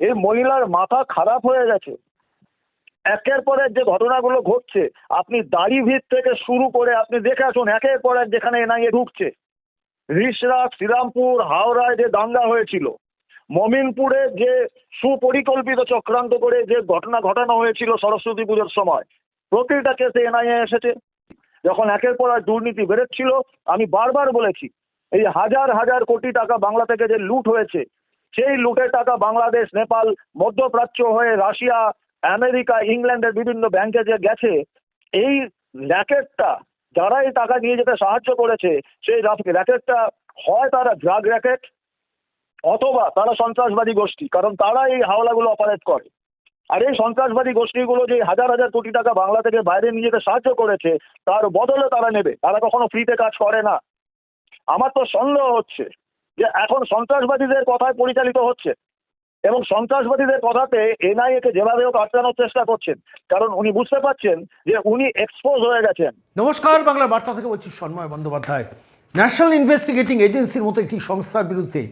এই মহিলার মাথা খারাপ হয়ে গেছে। একের পর এক যে ঘটনাগুলো ঘটছে, আপনি দাড়ি ভিত থেকে শুরু করে আপনি দেখে আসুন, একের পর এক যেখানে এনআইএ ঢুকছে। রিসরা শ্রীরামপুর, হাওড়ায় যে দাঙ্গা হয়েছিল, মমিনপুরে যে সুপরিকল্পিত চক্রান্ত করে যে ঘটনা ঘটানো হয়েছিল সরস্বতী পুজোর সময়, প্রতিটা কেসে এনআইএ এসেছে। যখন একের পর এক দুর্নীতি বেরোচ্ছিল, আমি বারবার বলেছি, এই হাজার হাজার কোটি টাকা বাংলা থেকে যে লুট হয়েছে সেই লুটের টাকা বাংলাদেশ, নেপাল, মধ্যপ্রাচ্য হয়ে রাশিয়া, আমেরিকা, ইংল্যান্ডের বিভিন্ন ব্যাংকে যে গেছে, এই র্যাকেটটা যারা এই টাকা নিয়ে যেতে সাহায্য করেছে, সেই র্যাকেটটা হয় তারা ড্রাগ র্যাকেট অথবা তারা সন্ত্রাসবাদী গোষ্ঠী, কারণ তারা এই হাওলাগুলো অপারেট করে। আর এই সন্ত্রাসবাদী গোষ্ঠীগুলো যে হাজার হাজার কোটি টাকা বাংলা থেকে বাইরে নিয়ে যেতে সাহায্য করেছে, তার বদলে তারা নেবে। তারা কখনো ফ্রিতে কাজ করে না। আমার তো সন্দেহ হচ্ছে যে এখন সন্ত্রাসবাদীদের কথায় পরিচালিত হচ্ছে এবং সন্ত্রাসবাদীদের কথাতে এনআইএ কে যেভাবে হোক আটকানোর চেষ্টা করছেন, কারণ উনি বুঝতে পারছেন যে উনি এক্সপোজ হয়ে গেছেন। নমস্কার, বাংলা বার্তা থেকে বলছি সন্ময় বন্দ্যোপাধ্যায়। ন্যাশনাল ইনভেস্টিগেটিং এজেন্সির মতো একটি সংস্থার বিরুদ্ধে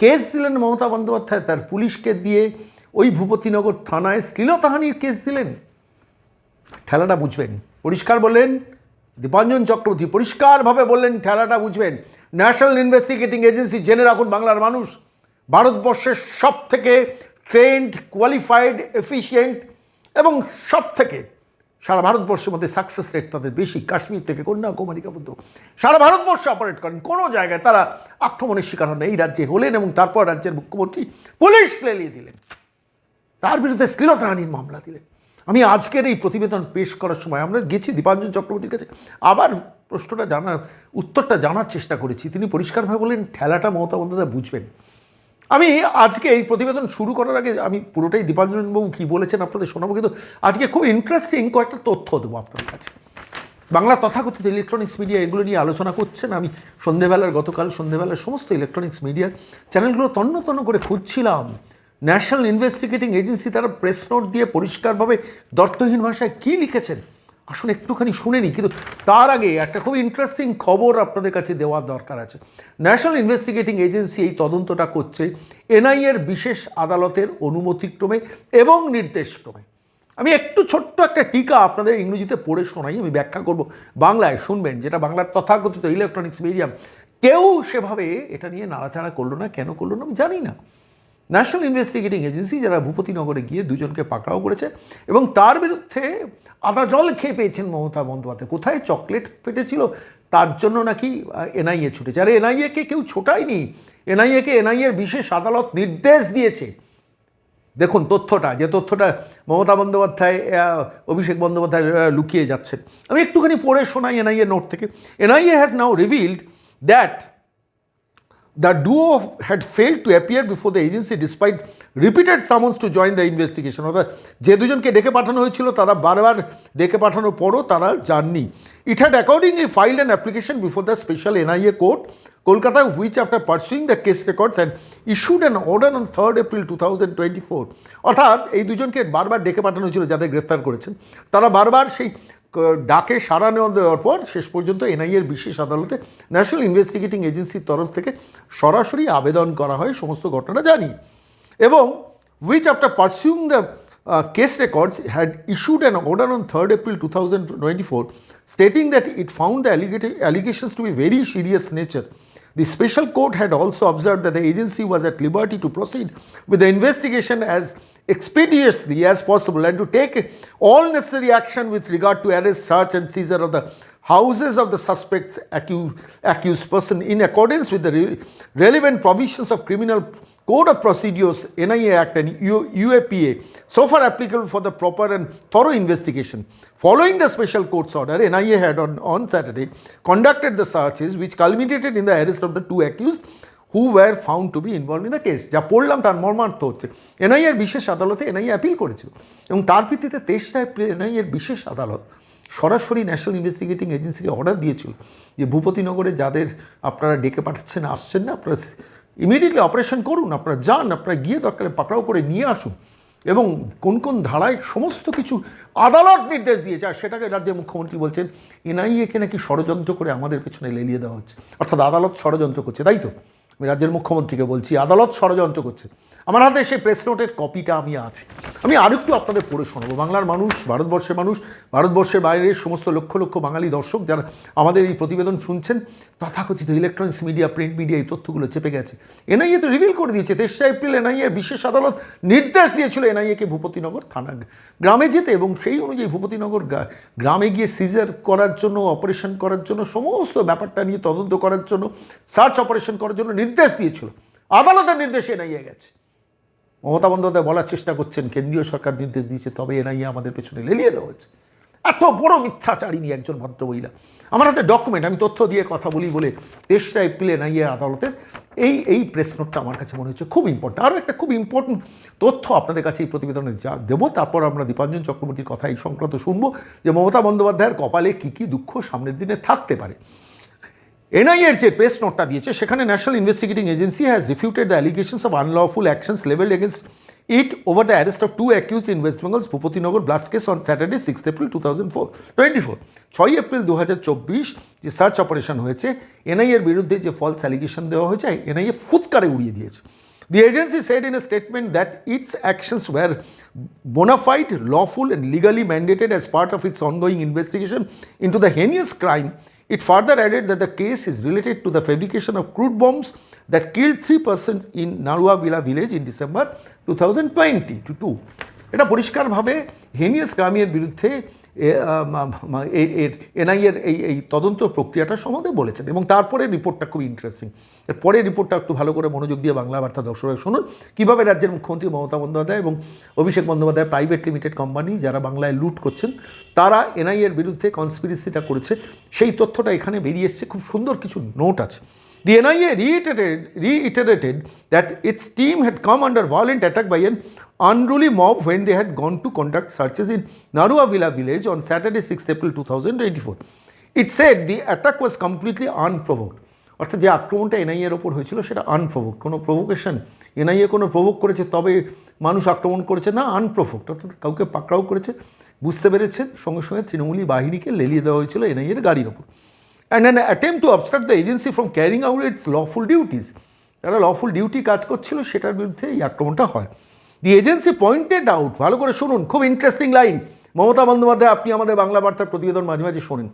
কেস দিলেন মমতা বন্দ্যোপাধ্যায়, তার পুলিশকে দিয়ে ওই ভূপতিনগর থানায় শ্লীলতাহানির কেস দিলেন। ঠেলাটা বুঝবেন। পরিষ্কার বললেন, দীপাঞ্জন চক্রবর্তী পরিষ্কারভাবে বললেন, ঠেলাটা বুঝবেন। ন্যাশনাল ইনভেস্টিগেটিং এজেন্সি জেনে রাখুন বাংলার মানুষ, ভারতবর্ষের সব থেকে ট্রেন্ড কোয়ালিফাইড এফিসিয়েন্ট এবং সব থেকে সারা ভারতবর্ষের মধ্যে সাকসেস রেট তাদের বেশি, কাশ্মীর থেকে কন্যাকুমারী পর্যন্ত। সারা ভারতবর্ষে অপারেট করেন। কোনো জায়গায় তারা আক্রমণের শিকার হন এই রাজ্যে হলেন এবং তারপর রাজ্যের মুখ্যমন্ত্রী পুলিশ লেলিয়ে দিলেন। তার বিরুদ্ধে শ্লীলতাহানির মামলা দিলেন। আমি আজকের এই প্রতিবেদন পেশ করার সময় আমরা গেছি দীপাঞ্জন চক্রবর্তীর কাছে। আবার প্রশ্নটা জানার, উত্তরটা জানার চেষ্টা করেছি। তিনি পরিষ্কারভাবে বললেন ঠেলাটা মমতা বন্দ্যোপাধ্যায় বুঝবেন। আমি আজকে এই প্রতিবেদন শুরু করার আগে আমি পুরোটাই দীপাঞ্জনবাবু কী বলেছেন আপনাদের শোনাবো, কিন্তু আজকে খুব ইন্টারেস্টিং কয়েকটা তথ্য দেবো আপনার কাছে। বাংলা তথাকথিত ইলেকট্রনিক্স মিডিয়া এগুলো নিয়ে আলোচনা করছেন। আমি সন্ধেবেলার, গতকাল সন্ধেবেলার সমস্ত ইলেকট্রনিক্স মিডিয়ার চ্যানেলগুলো তন্ন তন্ন করে খুঁজছিলাম। ন্যাশনাল ইনভেস্টিগেটিং এজেন্সি তারা প্রেস নোট দিয়ে পরিষ্কারভাবে দর্থহীন ভাষায় কী লিখেছেন? আসুন একটুখানি শুনেনি কিন্তু তার আগে একটা খুব ইন্টারেস্টিং খবর আপনাদের কাছে দেওয়ার দরকার আছে। ন্যাশনাল ইনভেস্টিগেটিং এজেন্সি এই তদন্তটা করছে এনআইএর বিশেষ আদালতের অনুমতিক্রমে এবং নির্দেশক্রমে। আমি একটু ছোট্ট একটা টিকা আপনাদের ইংরেজিতে পড়ে শোনাই, আমি ব্যাখ্যা করব। বাংলায় শুনবেন, যেটা বাংলার তথাকথিত ইলেকট্রনিক্স মিডিয়াম কেউ সেভাবে এটা নিয়ে নাড়াচাড়া করল না, কেন করল না, আমি জানি না। ন্যাশনাল ইনভেস্টিগেটিং এজেন্সি যারা ভূপতিনগরে গিয়ে দুজনকে পাকড়াও করেছে এবং তার বিরুদ্ধে আদা জল খেয়ে পেয়েছেন মমতা বন্দ্যোপাধ্যায়। কোথায় চকলেট পেটেছিল তার জন্য নাকি এনআইএ ছুটেছে। আর এনআইএকে কেউ ছোটায়নি। এনআইএকে এনআইএর বিশেষ আদালত নির্দেশ দিয়েছে। দেখুন তথ্যটা, যে তথ্যটা মমতা বন্দ্যোপাধ্যায় অভিষেক বন্দ্যোপাধ্যায় লুকিয়ে যাচ্ছে। আমি একটুখানি পড়ে শোনাই এনআইএ নোট থেকে। NIA has now revealed that The duo had failed to appear before the agency despite repeated summons to join the investigation. অর্থাৎ যে দুজনকে ডেকে পাঠানো হয়েছিল, তারা বারবার ডেকে পাঠানোর পরও তারা যাননি। It had accordingly filed an application before the special NIA court Kolkata which after pursuing the case records and issued an order on third April two thousand twenty four অর্থাৎ এই দুজনকে বারবার ডেকে পাঠানো হয়েছিল যাদের গ্রেফতার করেছেন তারা বারবার সেই ডাকে সাড়া নেওয়া দেওয়ার পর শেষ পর্যন্ত এনআইএর বিশেষ আদালতে ন্যাশনাল ইনভেস্টিগেটিং এজেন্সির তরফ থেকে সরাসরি আবেদন করা হয়, সমস্ত ঘটনা জানি। এবং which after pursuing the case records had issued an order on third April two thousand twenty four stating that it found the allegations to be very serious nature The special court had also observed that the agency was at liberty to proceed with the investigation as expeditiously as possible and to take all necessary action with regard to arrest, search, and seizure of the houses of the suspect's accused, accused person in accordance with the re- relevant provisions of Criminal Code of Procedures, NIA Act, and U- UAPA, so far applicable for the proper and thorough investigation. Following the special court's order, NIA had on, on Saturday conducted the searches which culminated in the arrest of the two accused who were found to be involve in the case যা পড়লাম তার মর্মার্থ হচ্ছে। এনআইএর বিশেষ আদালতে NIA appeal করেছিল। এবং তার ভিত্তিতে তেইশটা এপ্রিল এনআইএর বিশেষ আদালত সরাসরি ন্যাশনাল ইনভেস্টিগেটিং এজেন্সিকে অর্ডার দিয়েছিল যে ভূপতিনগরে যাদের আপনারা ডেকে পাঠাচ্ছেন, আসছেন না, আপনারা ইমিডিয়েটলি অপারেশন করুন, আপনারা যান, আপনারা গিয়ে দরকারে পাকড়াও করে নিয়ে আসুন। এবং কোন কোন ধারায় সমস্ত কিছু আদালত নির্দেশ দিয়েছে, আর সেটাকে রাজ্যের মুখ্যমন্ত্রী বলছেন এনআইএকে নাকি ষড়যন্ত্র করে আমাদের পেছনে লেলিয়ে দেওয়া হচ্ছে। অর্থাৎ আদালত ষড়যন্ত্র করছে, তাই তো? আমি রাজ্যের মুখ্যমন্ত্রীকে বলছি আদালত ষড়যন্ত্র করছে। আমার হাতে সেই প্রেস নোটের কপিটা আমি আছে। আমি আরেকটু আপনাদের পড়ে শোনাবো। বাংলার মানুষ, ভারতবর্ষের মানুষ, ভারতবর্ষের বাইরের সমস্ত লক্ষ লক্ষ বাঙালি দর্শক যারা আমাদের এই প্রতিবেদন শুনছেন, তথাকথিত ইলেকট্রনিক্স মিডিয়া প্রিন্ট মিডিয়া এই তথ্যগুলো চেপে গেছে। এনআইএ তো রিভিল করে দিয়েছে। তেসরা এপ্রিল এনআইএর বিশেষ আদালত নির্দেশ দিয়েছিল এনআইএকে ভূপতিনগর থানা গ্রামে যেতে এবং সেই অনুযায়ী ভূপতিনগর গ্রামে গিয়ে সিজার করার জন্য অপারেশন করার জন্য, সমস্ত ব্যাপারটা নিয়ে তদন্ত করার জন্য সার্চ অপারেশন করার জন্য নির্দেশ দিয়েছিল। আদালতের নির্দেশে এনআইএ গেছে। মমতা বন্দ্যোপাধ্যায় বলার চেষ্টা করছেন, কেন্দ্রীয় সরকার নির্দেশ দিয়েছে, তবে এনআইএ আমাদের পেছনে লেলিয়ে দেওয়া হয়েছে। এত বড় মিথ্যাচারিণী একজন ভদ্রমহিলা। আমার হাতে ডকুমেন্ট আমি তথ্য দিয়ে কথা বলি বলে তেসরা এপ্রিল এনআইএ আদালতের এই এই প্রেস নোটটা আমার কাছে মনে হচ্ছে খুব ইম্পর্টেন্ট আরও একটা খুব ইম্পর্টেন্ট তথ্য আপনাদের কাছে এই প্রতিবেদনে যা দেবো, তারপর আমরা দীপাঞ্জন চক্রবর্তীর কথা এই সংক্রান্ত শুনব যে মমতা বন্দ্যোপাধ্যায়ের কপালে কী কী দুঃখ সামনের দিনে থাকতে পারে। এনআইএর যে প্রেস নোটটা দিয়েছে সেখানে national investigating agency has refuted the allegations of unlawful actions levelled against it over the arrest of two accused in West Bengal's Bhupatinagar blast case on Saturday six April two thousand four twenty four ছয় এপ্রিল দু হাজার চব্বিশ যে search operation হয়েছে এনআইএর বিরুদ্ধে যে false allegation দেওয়া হয়েছে এনআইএ ফুৎকারে উড়িয়ে দিয়েছে The agency said in a statement that its actions were bona fide, lawful, and legally mandated as part of its ongoing investigation into heinous crime. It further added that the case is related to the fabrication of crude bombs that killed three persons in Narua Villa village in December 2020 to 2. এটা পরিষ্কারভাবে heinous ক্রাইমের বিরুদ্ধে এনআইএর এই এই তদন্ত প্রক্রিয়াটা সম্বন্ধে বলেছেন এবং তারপরে রিপোর্টটা খুব ইন্টারেস্টিং এর পরের রিপোর্টটা একটু ভালো করে মনোযোগ দিয়ে বাংলা বার্তা দর্শকরা শুনুন। কীভাবে রাজ্যের মুখ্যমন্ত্রী মমতা বন্দ্যোপাধ্যায় এবং Abhishek Bandyopadhyay private limited company যারা বাংলায় লুট করছেন, তারা এনআইএর বিরুদ্ধে কনস্পিরেসিটা করেছে। সেই তথ্যটা এখানে বেরিয়ে এসছে। খুব সুন্দর কিছু নোট আছে। The NIA reiterated, reiterated that its team had come under violent attack by an unruly mob when they had gone to conduct searches in Narua Villa village on Saturday, 6th April 2024. It said the attack was completely unprovoked. অর্থাৎ যে আক্রমণটা এনআইএর ওপর হয়েছিল সেটা আনপ্রভোক কোনো provocation NIA কোনো provoke করেছে তবে মানুষ আক্রমণ করেছে না আনপ্রভোকড অর্থাৎ কাউকে পাকড়াও করেছে বুঝতে পেরেছে সঙ্গে সঙ্গে তৃণমূলী বাহিনীকে লেলিয়ে দেওয়া হয়েছিল এনআইএর গাড়ির ওপর and an attempt to obstruct the agency from carrying out its lawful duties তারা লফুল ডিউটি কাজ করছিল, সেটার বিরুদ্ধে এই আক্রমণটা হয়। দি এজেন্সি পয়েন্টেড আউট ভালো করে শুনুন, খুব ইন্টারেস্টিং লাইন মমতা বন্দ্যোপাধ্যায়, আপনি আমাদের বাংলা বার্তার প্রতিবেদন মাঝে মাঝে শোনেন।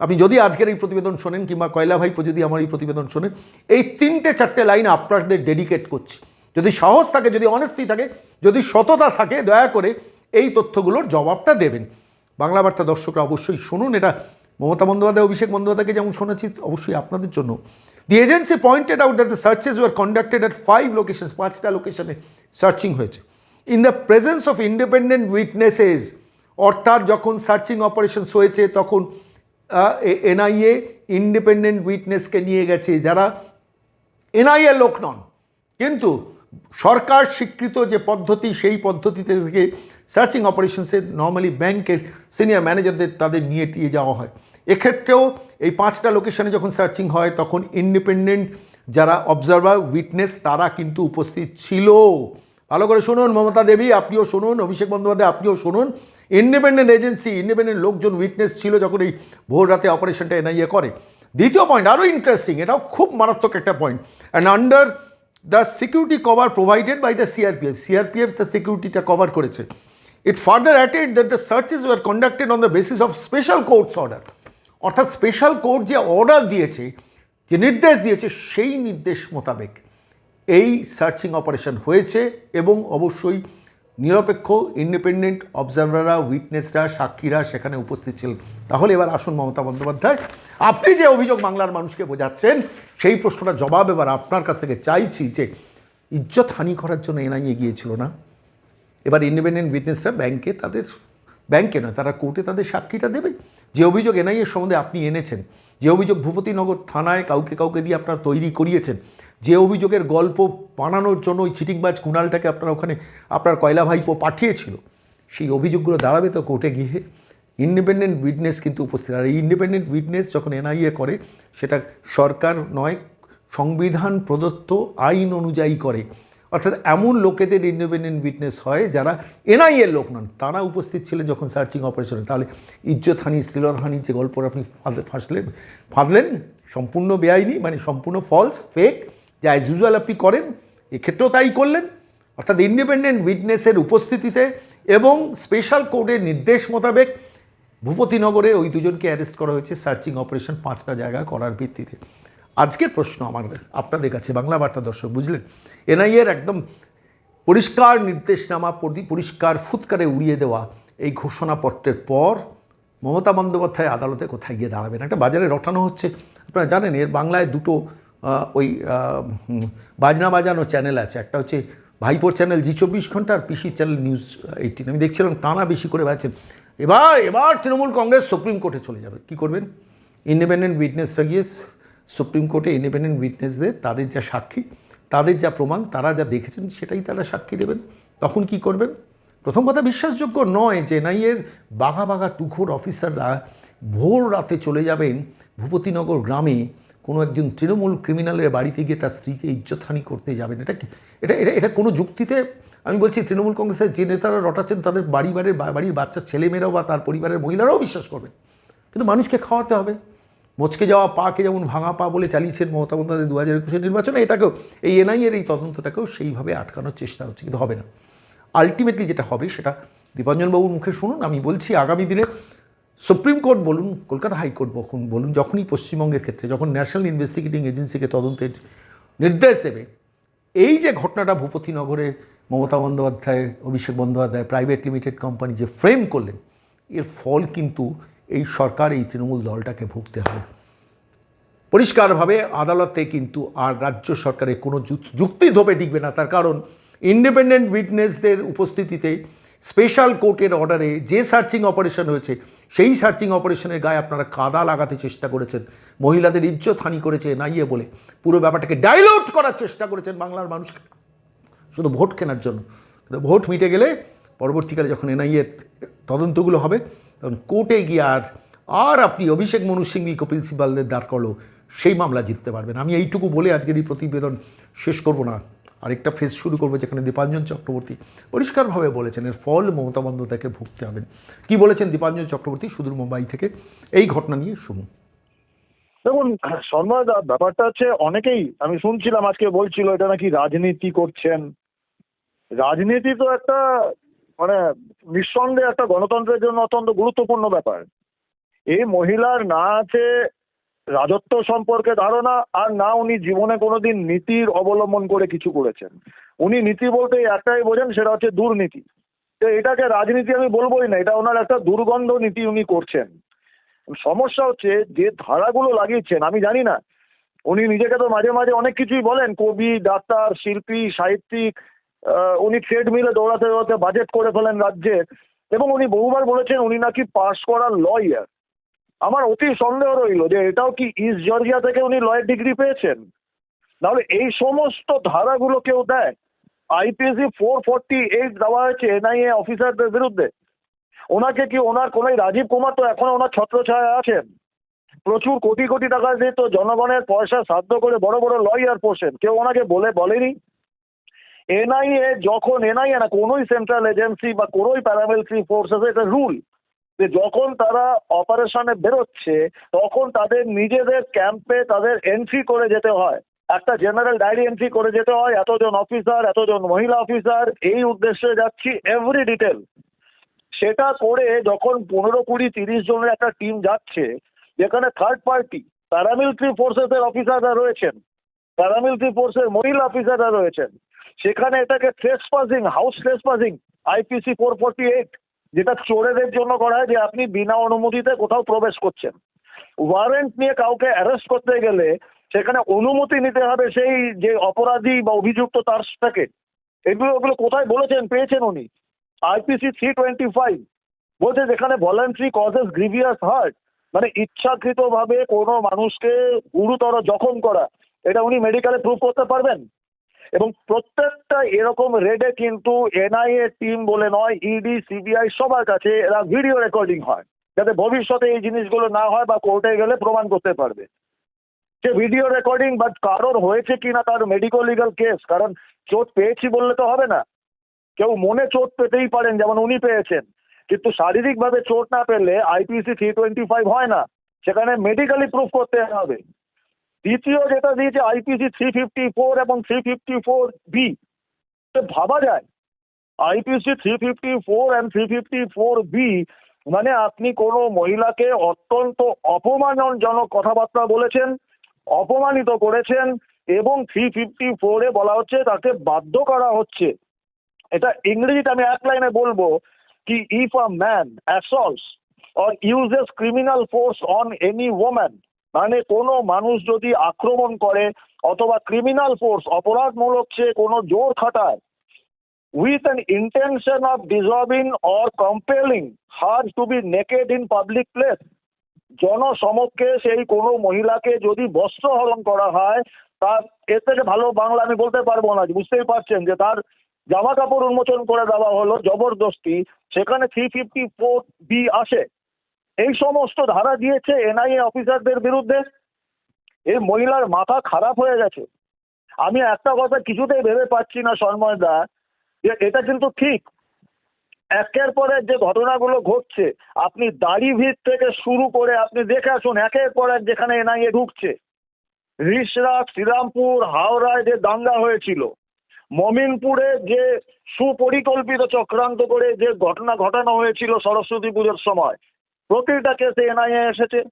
আপনি যদি আজকের এই প্রতিবেদন শোনেন, কিংবা কয়লা ভাইপো যদি আমার এই প্রতিবেদন শোনেন, এই তিনটে চারটে লাইন আপনাদের ডেডিকেট করছি। যদি সাহস থাকে, যদি অনেস্টি থাকে, যদি সততা থাকে, দয়া করে এই তথ্যগুলোর জবাবটা দেবেন। বাংলা বার্তা দর্শকরা অবশ্যই শুনুন, এটা মমতা বন্দ্যোপাধ্যায়, অভিষেক বন্দ্যোপাধ্যায়কে যেমন শোনাচ্ছি, অবশ্যই আপনাদের জন্য। The agency pointed out that the searches were conducted at five locations পাঁচটা লোকেশনে সার্চিং হয়েছে। In the presence of independent witnesses অর্থাৎ যখন সার্চিং অপারেশনস হয়েছে, তখন এনআইএ ইন্ডিপেন্ডেন্ট উইটনেসকে নিয়ে গেছে, যারা এনআইএ লোক নন। কিন্তু সরকার স্বীকৃত যে পদ্ধতি, সেই পদ্ধতিতে থেকে সার্চিং অপারেশনসে নর্মালি ব্যাংকের সিনিয়র ম্যানেজারদের তাদের নিয়ে টিয়ে যাওয়া হয়। এক্ষেত্রেও এই পাঁচটা লোকেশনে যখন সার্চিং হয়, তখন ইন্ডিপেন্ডেন্ট যারা অবজারভার উইটনেস তারা কিন্তু উপস্থিত ছিল। ভালো করে শুনুন, মমতা দেবী, আপনিও শুনুন, অভিষেক বন্দ্যোপাধ্যায়, আপনিও শুনুন। ইন্ডিপেন্ডেন্ট এজেন্সি ইন্ডিপেন্ডেন্ট লোকজন উইটনেস ছিল যখন এই ভোর রাতে অপারেশনটা এনআইএ করে। দ্বিতীয় পয়েন্ট আরও ইন্টারেস্টিং এটাও খুব মারাত্মক একটা point and under the security cover provided by the CRPF CRPF the সিকিউরিটিটা cover করেছে। It further added that the searches were conducted on the basis of special court's order অর্থাৎ special court যে order দিয়েছে, যে নির্দেশ দিয়েছে, সেই নির্দেশ মোতাবেক এই সার্চিং অপারেশন হয়েছে এবং অবশ্যই নিরপেক্ষ ইন্ডিপেন্ডেন্ট অবজারভাররা উইটনেসরা সাক্ষীরা সেখানে উপস্থিত ছিলেন তাহলে এবার আসুন মমতা বন্দ্যোপাধ্যায়, আপনি যে অভিযোগ বাংলার মানুষকে বোঝাচ্ছেন, সেই প্রশ্নটা জবাব এবার আপনার কাছ থেকে চাইছি যে, ইজ্জত হানি করার জন্য এনআইএ গিয়েছিল না? এবার ইন্ডিপেন্ডেন্ট উইটনেসরা ব্যাংকে তাদের ব্যাংকে নয়, তারা কোর্টে তাদের সাক্ষীটা দেবে। যে অভিযোগ এনআইএর সম্বন্ধে আপনি এনেছেন, যে অভিযোগ ভূপতিনগর থানায় কাউকে কাউকে দিয়ে আপনারা তৈরি করিয়েছেন, যে অভিযোগের গল্প বানানোর জন্য ওই চিটিংবাজ কুণালটাকে আপনারা ওখানে আপনার কয়লা ভাইপো পাঠিয়েছিল, সেই অভিযোগগুলো দাঁড়াবে তো কোর্টে গিয়ে। ইন্ডিপেন্ডেন্ট উইটনেস কিন্তু উপস্থিত। আর এই ইন্ডিপেন্ডেন্ট উইটনেস যখন এনআইএ করে, সেটা সরকার নয়, সংবিধান প্রদত্ত আইন অনুযায়ী করে। অর্থাৎ এমন লোকেদের ইন্ডিপেন্ডেন্ট উইটনেস হয় যারা এনআইএর লোক নন। তারা উপস্থিত ছিলেন যখন সার্চিং অপারেশনে তাহলে ইজ্জত হানি শ্লীলহানি যে গল্প আপনি ফাঁসলেন, ফাঁদলেন, সম্পূর্ণ বেআইনি মানে সম্পূর্ণ ফলস ফেক যা অ্যাজ ইউজুয়াল আপনি করেন, এক্ষেত্রেও তাই করলেন। অর্থাৎ ইন্ডিপেন্ডেন্ট উইটনেসের উপস্থিতিতে এবং স্পেশাল কোর্টের নির্দেশ মোতাবেক ভূপতিনগরে ওই দুজনকে অ্যারেস্ট করা হয়েছে সার্চিং অপারেশন পাঁচটা জায়গায় করার ভিত্তিতে। আজকের প্রশ্ন আমার আপনাদের কাছে, বাংলা বার্তা দর্শক, বুঝলেন? এনআইএর একদম পরিষ্কার নির্দেশনামা পরি- পরিষ্কার ফুৎকারে উড়িয়ে দেওয়া এই ঘোষণাপত্রের পর মমতা বন্দ্যোপাধ্যায় আদালতে কোথায় গিয়ে দাঁড়াবেন? একটা বাজারে রটানো হচ্ছে। আপনারা জানেন, এর বাংলায় দুটো ওই বাজনা বাজানো চ্যানেল আছে। একটা হচ্ছে ভাইপোর চ্যানেল জি চব্বিশ ঘণ্টা আর পিসি চ্যানেল নিউজ এইটিন। আমি দেখছিলাম টানা বেশি করে বেড়াচ্ছেন এবার এবার তৃণমূল কংগ্রেস সুপ্রিম কোর্টে চলে যাবে। কি করবেন? ইন্ডিপেন্ডেন্ট উইটনেসরা গিয়ে সুপ্রিম কোর্টে ইন্ডিপেন্ডেন্ট উইটনেসদের তাদের যা সাক্ষী তাদের যা প্রমাণ, তারা যা দেখেছেন, সেটাই তারা সাক্ষী দেবেন। তখন কি করবেন? প্রথম কথা বিশ্বাসযোগ্য নয় যে এনআইএর বাঘা বাঘা তুখোর অফিসাররা ভোর রাতে চলে যাবেন ভূপতিনগর গ্রামে কোনো একজন তৃণমূল ক্রিমিনালের বাড়িতে গিয়ে তার স্ত্রীকে ইজ্জতহানি করতে যাবেন। এটা এটা এটা এটা কোনো যুক্তিতে? আমি বলছি তৃণমূল কংগ্রেসের যে নেতারা রটাচ্ছেন, তাদের বাড়ি বাড়ির বাড়ির বাচ্চা ছেলেমেয়েরাও বা তার পরিবারের মহিলারাও বিশ্বাস করবেন। কিন্তু মানুষকে খাওয়াতে হবে। মচকে যাওয়া পাকে যেমন ভাঙা পা বলে চালিয়েছেন মমতা বন্দ্যোপাধ্যায় দু হাজার একুশের নির্বাচনে, এটাকেও, এই এনআইএর এই তদন্তটাকেও সেইভাবে আটকানোর চেষ্টা হচ্ছে, কিন্তু হবে না। আলটিমেটলি যেটা হবে সেটা দীপাঞ্জনবাবুর মুখে শুনুন, আমি বলছি আগামী দিনে সুপ্রিম কোর্ট বলুন, কলকাতা হাইকোর্ট বলুন বলুন যখনই পশ্চিমবঙ্গের ক্ষেত্রে, যখন ন্যাশনাল ইনভেস্টিগেটিং এজেন্সিকে তদন্তের নির্দেশ দেবে, এই যে ঘটনাটা ভূপতিনগরে Mamata Bandyopadhyay, Abhishek Bandyopadhyay private limited company যে ফ্রেম করলেন, এর ফল কিন্তু এই সরকার এই তৃণমূল দলটাকে ভুগতে হবে পরিষ্কারভাবে আদালতে কিন্তু আর রাজ্য সরকারের কোনো যুক- যুক্তি ধোপে টিকবে না। তার কারণ ইন্ডিপেন্ডেন্ট উইটনেসদের উপস্থিতিতে স্পেশাল কোর্টের অর্ডারে যে সার্চিং অপারেশন হয়েছে, সেই সার্চিং অপারেশনের গায়ে আপনারা কাদা লাগাতে চেষ্টা করেছেন। মহিলাদের ইজ্জত হানি করেছে নাইয়ে বলে। পুরো ব্যাপারটাকে ডাইলুট করার চেষ্টা করেছেন বাংলার মানুষকে। শুধু ভোট কেনার জন্য। কিন্তু ভোট মিটে গেলে পরবর্তীকালে যখন এনআইএ তদন্তগুলো হবে কোর্টে গিয়ে আর আপনি অভিষেক মনু সিংভি, কপিল সিবালদের দাঁড় করল, সেই মামলা জিততে পারবেন। আমি এইটুকু বলে আজকের এই প্রতিবেদন শেষ করব না। আরেকটা ফেজ শুরু করব যেখানে দীপাঞ্জন চক্রবর্তী পরিষ্কারভাবে বলেছেন, এর ফল মমতা বন্দ্যোপাধ্যায়কে ভুগতে হবেন কি বলেছেন দীপাঞ্জন চক্রবর্তী? সুদূর মুম্বাই থেকে এই ঘটনা নিয়ে শুনুন। দেখুন শর্মাদা ব্যাপারটা হচ্ছে অনেকেই, আমি শুনছিলাম আজকে বলছিল এটা নাকি রাজনীতি করছেন। রাজনীতি তো একটা মানে নিঃসন্দেহে একটা গণতন্ত্রের জন্য অত্যন্ত গুরুত্বপূর্ণ ব্যাপার। এই মহিলার না আছে রাজত্ব সম্পর্কে ধারণা, আর না উনি জীবনে কোনোদিন নীতির অবলম্বন করে কিছু করেছেন। উনি নীতি বলতে একটাই বোঝেন, সেটা হচ্ছে দুর্নীতি। তো এটাকে রাজনীতি আমি বলবোই না, এটা ওনার একটা দুর্গন্ধ নীতি উনি করছেন। সমস্যা হচ্ছে যে ধারাগুলো লাগিয়েছেন, আমি জানি না, উনি নিজেকে তো মাঝে মাঝে অনেক কিছুই বলেন, কবি, ডাক্তার, শিল্পী, সাহিত্যিক উনি ট্রেডমিলে দৌড়াতে দৌড়াতে বাজেট করে ফেলেন রাজ্যে। এবং উনি বহুবার বলেছেন উনি নাকি পাশ করা লয়ার আমার অতি সন্দেহ রইল যে এটাও কি ইস্ট জর্জিয়া থেকে উনি লয়ের ডিগ্রি পেয়েছেন? তাহলে এই সমস্ত ধারাগুলো কেউ দেয়? আইপিএসি ফোর ফোরটি এইট দেওয়া হয়েছে এনআইএ অফিসারদের বিরুদ্ধে। ওনাকে কি ওনার কোনো রাজীব কুমার তো এখনও ওনার ছত্রছায়া আছেন? প্রচুর কোটি কোটি টাকা দিয়ে তো জনগণের পয়সা সাধ্য করে বড় বড় লয়ার পোষেন। কেউ ওনাকে বলে বলেনি? এনআইএ যখন এনআইএ না, কোনোই সেন্ট্রাল এজেন্সি বা কোনোই প্যারামিলিটারি ফোর্সেস এটা রুল যে যখন তারা অপারেশনে বেরোচ্ছে, তখন তাদের নিজেদের ক্যাম্পে তাদের এন্ট্রি করে যেতে হয়। একটা জেনারেল ডায়েরি এন্ট্রি করে যেতে হয়, এতজন অফিসার এতজন মহিলা অফিসার এই উদ্দেশ্যে যাচ্ছি এভরি ডিটেল সেটা করে যখন পনেরো কুড়ি তিরিশ জনের একটা টিম যাচ্ছে, যেখানে থার্ড পার্টি প্যারামিলিটারি ফোর্সেসের অফিসাররা রয়েছেন প্যারামিলিটারি ফোর্সের মহিলা অফিসাররা রয়েছেন সেখানে এটাকে trespassing house trespassing IPC four forty eight যেটা চোরেদের জন্য করা হয় যে আপনি বিনা অনুমতিতে কোথাও প্রবেশ করছেন। ওয়ারেন্ট নিয়ে কাউকে অ্যারেস্ট করতে গেলে সেখানে অনুমতি নিতে হবে সেই যে অপরাধী বা অভিযুক্ত তার থেকে। এগুলো ওগুলো কোথায় বলেছেন? পেয়েছেন উনি। আইপিসি থ্রি টোয়েন্টি ফাইভ বলছে যেখানে ভলান্টারি কজেস গ্রিভিয়াস হার্ট মানে ইচ্ছাকৃতভাবে কোনো মানুষকে গুরুতর জখম করা, এটা উনি মেডিকেলে প্রুভ করতে পারবেন? এবং প্রত্যেকটা এরকম রেডে কিন্তু এনআইএ টিম বলে নয় ইডি সিবিআই সবার কাছে এরা ভিডিও রেকর্ডিং হয়। যাতে ভবিষ্যতে এই জিনিসগুলো না হয় বা কোর্টে গেলে প্রমাণ করতে পারবে। যে ভিডিও রেকর্ডিং বা কারোর হয়েছে কিনা তার মেডিকো লিগাল কেস কারণ চোট পেয়েছি বললে তো হবে না। কেউ মনে চোট পেতেই পারেন, যেমন উনি পেয়েছেন। কিন্তু শারীরিকভাবে চোট না পেলে আইপিসি থ্রি টোয়েন্টি ফাইভ হয় না। সেখানে মেডিকেলি প্রুফ করতে হবে। দ্বিতীয় যেটা দিয়েছে আইপিসি থ্রি ফিফটি ফোর এবং থ্রি ফিফটি ফোর বি ভাবা যায় IPC three fifty four and three fifty four B মানে আপনি কোনো মহিলাকে অত্যন্ত অপমানজনক কথাবার্তা বলেছেন, অপমানিত করেছেন এবং থ্রি ফিফটি ফোরে বলা হচ্ছে তাকে বাধ্য করা হচ্ছে। এটা ইংরেজিতে আমি এক লাইনে বলব কি if a man assaults or uses criminal force on any woman মানে কোনো মানুষ যদি আক্রমণ করে অথবা ক্রিমিনাল ফোর্স অপরাধমূলক সে কোনো জোর খাটায়, with an intention of dissolving or compelling her to be naked in public place, জনসমক্ষে সেই কোনো মহিলাকে যদি বস্ত্র হরণ করা হয়, তার এর থেকে ভালো বাংলা আমি বলতে পারব না, বুঝতেই পারছেন যে তার জামা কাপড় উন্মোচন করে দেওয়া হলো, জবরদস্তি, সেখানে থ্রি ফিফটি ফোর বি আসে। এই সমস্ত ধারা দিয়েছে এনআইএ অফিসারদের বিরুদ্ধে। এই মহিলার মাথা খারাপ হয়ে গেছে। আমি একটা কথা কিছুতেই ভেবে পাচ্ছি না, সন্ময় দা, যে এটা কিন্তু ঠিক। একের পর যে ঘটনাগুলো ঘটছে, আপনি দাড়ি ভিত থেকে শুরু করে আপনি দেখে আসুন, একের পর এক যেখানে এনআইএ ঢুকছে। রিসরা শ্রীরামপুর, হাওড়ায় যে দাঙ্গা হয়েছিল, মমিনপুরে যে সুপরিকল্পিত চক্রান্ত করে যে ঘটনা ঘটানো হয়েছিল সরস্বতী পুজোর সময় প্রতিটা কেসে এনআইএ এসেছে।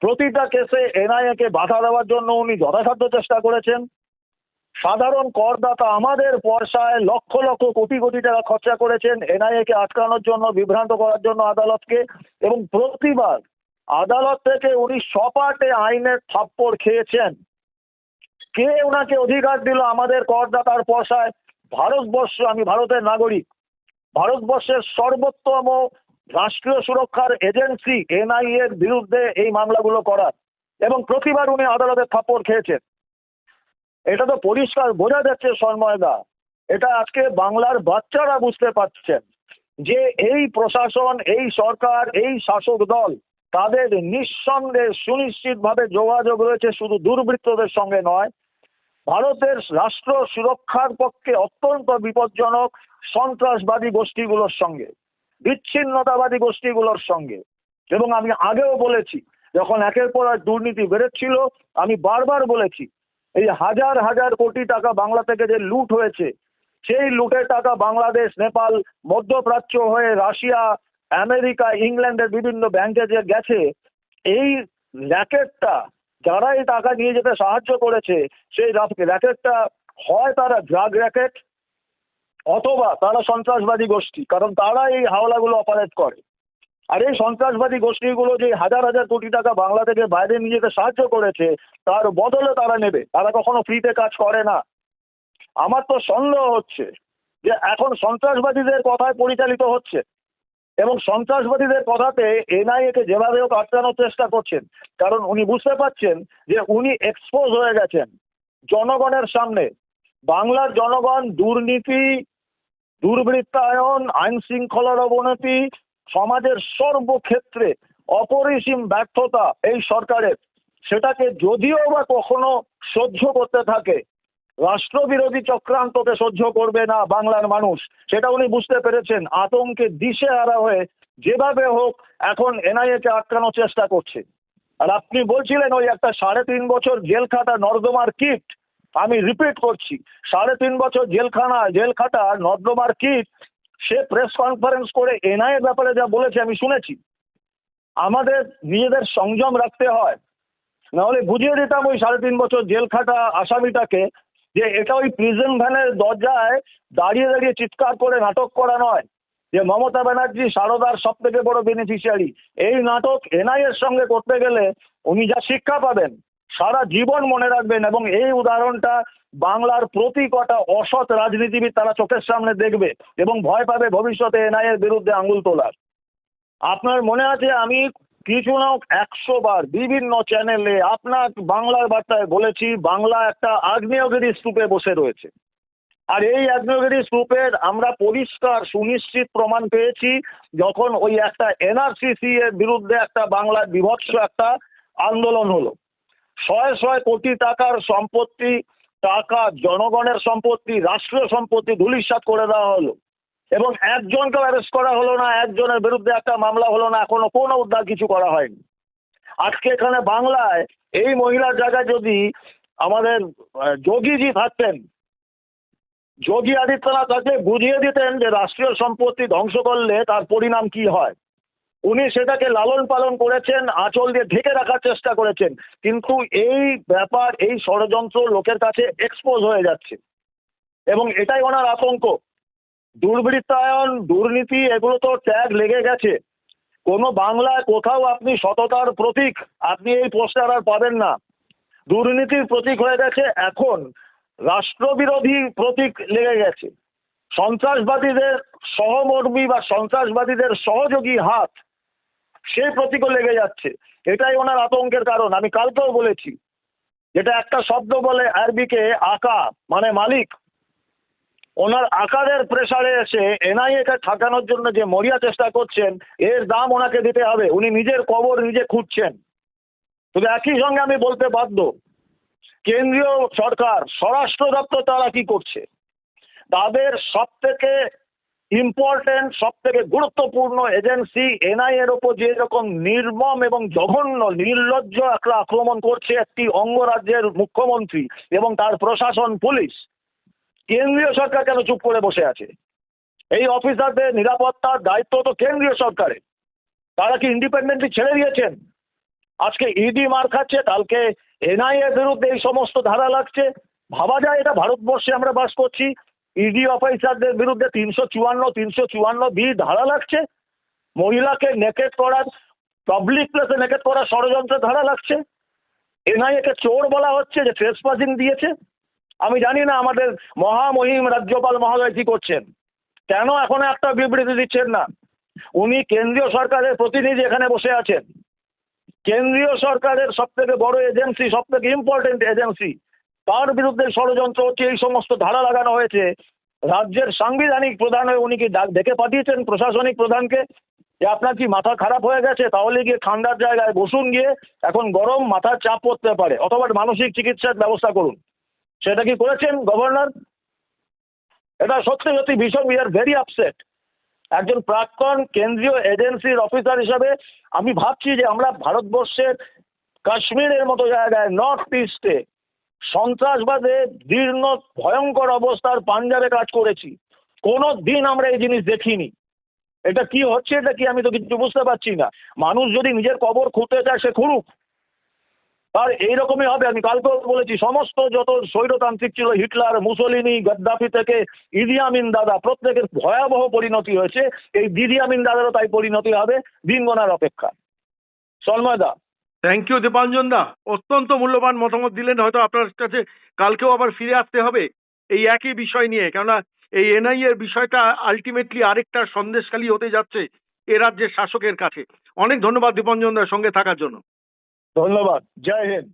প্রতিটা কেসে এনআইএ কে বাধা দেওয়ার জন্য উনি যথাসাধ্য চেষ্টা করেছেন। সাধারণ করদাতা আমাদের পয়সায় লক্ষ লক্ষ কোটি কোটি টাকা খরচা করেছেন এনআইএ কে আটকানোর জন্য, বিভ্রান্ত করার জন্য আদালতকে। এবং প্রতিবার আদালত থেকে উনি সপাটে আইনের থাপ্পড় খেয়েছেন। কে ওনাকে অধিকার দিল আমাদের করদাতার পয়সায়? ভারতবর্ষ, আমি ভারতের নাগরিক। ভারতবর্ষের সর্বোত্তম রাষ্ট্রীয় সুরক্ষার এজেন্সি এনআইএ এর বিরুদ্ধে এই মামলাগুলো করার এবং প্রতিবার উনি আদালতের থাপ্পড় খেয়েছেন। এটা তো পরিষ্কার বোঝা যাচ্ছে সন্ময়দা এটা আজকে বাংলার বাচ্চারা বুঝতে পারছেন যে এই প্রশাসন, এই সরকার, এই শাসক দল তাদের নিঃসন্দেহে সুনিশ্চিতভাবে যোগাযোগ রয়েছে শুধু দুর্বৃত্তদের সঙ্গে নয়। ভারতের রাষ্ট্র সুরক্ষার পক্ষে অত্যন্ত বিপজ্জনক সন্ত্রাসবাদী গোষ্ঠীগুলোর সঙ্গে। বিচ্ছিন্নতাবাদী গোষ্ঠীগুলোর সঙ্গে। এবং আমি আগেও বলেছি, যখন একের পর এক দুর্নীতি বেড়েছিল, আমি বারবার বলেছি, এই হাজার হাজার কোটি টাকা বাংলা থেকে যে লুট হয়েছে, সেই লুটের টাকা বাংলাদেশ, নেপাল, মধ্যপ্রাচ্য হয়ে রাশিয়া, আমেরিকা, ইংল্যান্ডের বিভিন্ন ব্যাংকে যে গেছে, এই র্যাকেটটা যারা এই টাকা নিয়ে যেতে সাহায্য করেছে, সেই র্যাকেটটা হয় তারা ড্রাগ র্যাকেট অথবা তারা সন্ত্রাসবাদী গোষ্ঠী, কারণ তারা এই হাওলাগুলো অপারেট করে। আর এই সন্ত্রাসবাদী গোষ্ঠীগুলো যে হাজার হাজার কোটি টাকা বাংলা থেকে বাইরে নিয়ে যেতে সাহায্য করেছে, তার বদলে তারা নেবে। তারা কখনো ফ্রিতে কাজ করে না। আমার তো সন্দেহ হচ্ছে যে এখন সন্ত্রাসবাদীদের কথায় পরিচালিত হচ্ছে এবং সন্ত্রাসবাদীদের কথাতে এনআইএ কে যেভাবে হোক আটকানোর চেষ্টা করছেন, কারণ উনি বুঝতে পারছেন যে উনি এক্সপোজ হয়ে গেছেন জনগণের সামনে। বাংলার জনগণ দুর্নীতি দুর্বৃত্তায়ন আইন শৃঙ্খলার অবনতি, সমাজের সর্বক্ষেত্রে অপরিসীম ব্যর্থতা এই সরকারের। সেটাকে যদিও বা কখনো সহ্য করতে থাকে, রাষ্ট্রবিরোধী চক্রান্তকে সহ্য করবে না বাংলার মানুষ। সেটা উনি বুঝতে পেরেছেন, আতঙ্কে দিশে হারা হয়ে যেভাবে হোক এখন এনআইএ কে আটকানোর চেষ্টা করছে। আর আপনি বলছিলেন ওই একটা সাড়ে তিন বছর জেল খাটা নর্দমার কিট আমি রিপিট করছি, সাড়ে তিন বছর জেলখানা জেল খাটা নর্দমার কিট, সে প্রেস কনফারেন্স করে এনআইএ ব্যাপারে যা বলেছে আমি শুনেছি। আমাদের নিজেদের সংযম রাখতে হয়। নাহলে বুঝিয়ে দিতাম ওই সাড়ে তিন বছর জেল খাটা আসামিটাকে যে এটা ওই প্রিজন ভ্যানের দরজায় দাঁড়িয়ে দাঁড়িয়ে চিৎকার করে নাটক করা নয়। যে মমতা ব্যানার্জি সারদার সব থেকে বড় বেনিফিশিয়ারি এই নাটক এনআইএর সঙ্গে করতে গেলে উনি যা শিক্ষা পাবেন সারা জীবন মনে রাখবেন এবং এই উদাহরণটা বাংলার প্রতি কটা অসৎ রাজনীতিবিদ তারা চোখের সামনে দেখবে এবং ভয় পাবে ভবিষ্যতে এনআইএর বিরুদ্ধে আঙুল তোলার। আপনার মনে আছে আমি কিছু না একশো বার বিভিন্ন চ্যানেলে আপনার বাংলার বার্তায় বলেছি, বাংলা একটা আগ্নেয়গিরি স্তূপে বসে রয়েছে। আর এই আগ্নেয়গিরি স্তূপের আমরা পরিষ্কার, সুনিশ্চিত প্রমাণ পেয়েছি যখন ওই একটা এনআরসিসি এর বিরুদ্ধে একটা বাংলার বিভৎস একটা আন্দোলন হলো। শয়ে শয়ে কোটি টাকার সম্পত্তি, টাকা জনগণের সম্পত্তি, রাষ্ট্রীয় সম্পত্তি ধুলিস্বাত করে দেওয়া হলো। এবং একজনকে অ্যারেস্ট করা হলো না, একজনের বিরুদ্ধে একটা মামলা হলো না, এখনও কোনো উদ্ধার কিছু করা হয়নি। আজকে এখানে বাংলায় এই মহিলার জায়গায় যদি আমাদের যোগীজি থাকতেন, যোগী আদিত্যনাথ তাকে বুঝিয়ে দিতেন যে রাষ্ট্রীয় সম্পত্তি ধ্বংস করলে তার পরিণাম কি হয়। উনি সেটাকে লালন পালন করেছেন, আঁচল দিয়ে ঢেকে রাখার চেষ্টা করেছেন। কিন্তু এই ব্যাপার, এই ষড়যন্ত্র লোকের কাছে এক্সপোজ হয়ে যাচ্ছে। এবং এটাই ওনার আতঙ্ক। দুর্বৃত্তায়ন, দুর্নীতি, এগুলো তো ট্যাগ লেগে গেছে। কোনো বাংলায় কোথাও আপনি সততার প্রতীক, আপনি এই পোস্টার আর পাবেন না। দুর্নীতির প্রতীক হয়ে গেছে এখন। রাষ্ট্রবিরোধী প্রতীক লেগে গেছে। সন্ত্রাসবাদীদের সহমর্মী বা সন্ত্রাসবাদীদের সহযোগী হাত সেই প্রতীকও লেগে যাচ্ছে। এটাই ওনার আতঙ্কের কারণ। আমি কালকেও বলেছি, যেটা একটা শব্দ বলে আরবিকে আকা মানে মালিক। ওনার আকারের প্রেসারে এসে এনআইএ কে ঠাকানোর জন্য যে মরিয়া চেষ্টা করছেন, এর দাম ওনাকে দিতে হবে। উনি নিজের কবর নিজে খুঁজছেন। তবে একই সঙ্গে আমি বলতে বাধ্য, কেন্দ্রীয় সরকার, স্বরাষ্ট্র দপ্তর তারা কি করছে? তাদের সব থেকে ইম্পর্টেন্ট সব থেকে গুরুত্বপূর্ণ এজেন্সি, এনআই এর ওপর যে রকম নির্মম এবং জঘন্য, নির্লজ্জ একটা আক্রমণ করছে একটি অঙ্গরাজ্যের মুখ্যমন্ত্রী এবং তার প্রশাসন, পুলিশ। কেন্দ্রীয় সরকার কেন চুপ করে বসে আছে? এই অফিসারদের নিরাপত্তার দায়িত্ব তো কেন্দ্রীয় সরকারের। তারা কি ইন্ডিপেন্ডেন্টলি ছেড়ে দিয়েছেন? আজকে ইডি মার খাচ্ছে, কালকে এনআইএ বিরুদ্ধে এই সমস্ত ধারা লাগছে। ভাবা যায় এটা ভারতবর্ষে আমরা বাস করছি। ইডি অফিসারদের বিরুদ্ধে তিনশো চুয়ান্ন তিনশো চুয়ান্ন বি ধারা লাগছে। মহিলাকে নেকেট করার পাবলিক প্লেসে নেকেট করার ষড়যন্ত্রের ধারা লাগছে। এনআইএ কে চোর বলা হচ্ছে যে ট্রেসপাসিং দিয়েছে। আমি জানি না আমাদের মহামহিম রাজ্যপাল মহোদয় কি করছেন। কেন এখন একটা বিবৃতি দিচ্ছেন না? উনি কেন্দ্রীয় সরকারের প্রতিনিধি এখানে বসে আছেন। কেন্দ্রীয় সরকারের সব থেকে বড় এজেন্সি সব থেকে ইম্পর্টেন্ট এজেন্সি তার বিরুদ্ধে ষড়যন্ত্র হচ্ছে, এই সমস্ত ধারা লাগানো হয়েছে। রাজ্যের সাংবিধানিক প্রধান হয়ে উনি কি ডাক পাঠিয়েছেন প্রশাসনিক প্রধানকে? যে আপনার কি মাথা খারাপ হয়ে গেছে? তাহলে গিয়ে ঠান্ডার জায়গায় বসুন গিয়ে, এখন গরম মাথার চাপ পড়তে পারে। অথবা মানসিক চিকিৎসার ব্যবস্থা করুন। সেটা কি করেছেন গভর্নর? এটা সত্যি সত্যি ভীষণ উই আর ভেরি আপসেট একজন প্রাক্তন কেন্দ্রীয় এজেন্সির অফিসার হিসাবে আমি ভাবছি যে আমরা ভারতবর্ষের কাশ্মীরের মতো জায়গায় নর্থ ইস্টে সন্ত্রাসবাদে দীর্ণ ভয়ঙ্কর অবস্থার পাঞ্জাবে কাজ করেছি। কোনো দিন আমরা এই জিনিস দেখিনি। এটা কি হচ্ছে, এটা কি আমি তো কিছু বুঝতে পারছি না। মানুষ যদি নিজের কবর খুঁড়তে চায়, সে খুঁড়ুক। আর এইরকমই হবে, আমি কালকেও বলেছি, সমস্ত যত স্বৈরতান্ত্রিক ছিল, হিটলার, মুসলিনি, গদ্দাফি থেকে ইদি আমিন দাদা, প্রত্যেকের ভয়াবহ পরিণতি হয়েছে। এই দিদি আমিন দাদারও তাই পরিণতি হবে দিন অপেক্ষা। সন্ময় দা থ্যাংক ইউ দীপাঞ্জন দা। অত্যন্ত মূল্যবান মতামত দিলেন, হয়তো আপনার কাছে কালকেও আবার ফিরে আসতে হবে এই একই বিষয় নিয়ে, কেননা এই এনআই এর বিষয়টা আলটিমেটলি আরেকটা সন্দেশখালী হতে যাচ্ছে এ রাজ্যের শাসকের কাছে। অনেক ধন্যবাদ দীপঞ্জন দার সঙ্গে থাকার জন্য। ধন্যবাদ। জয় হিন্দ।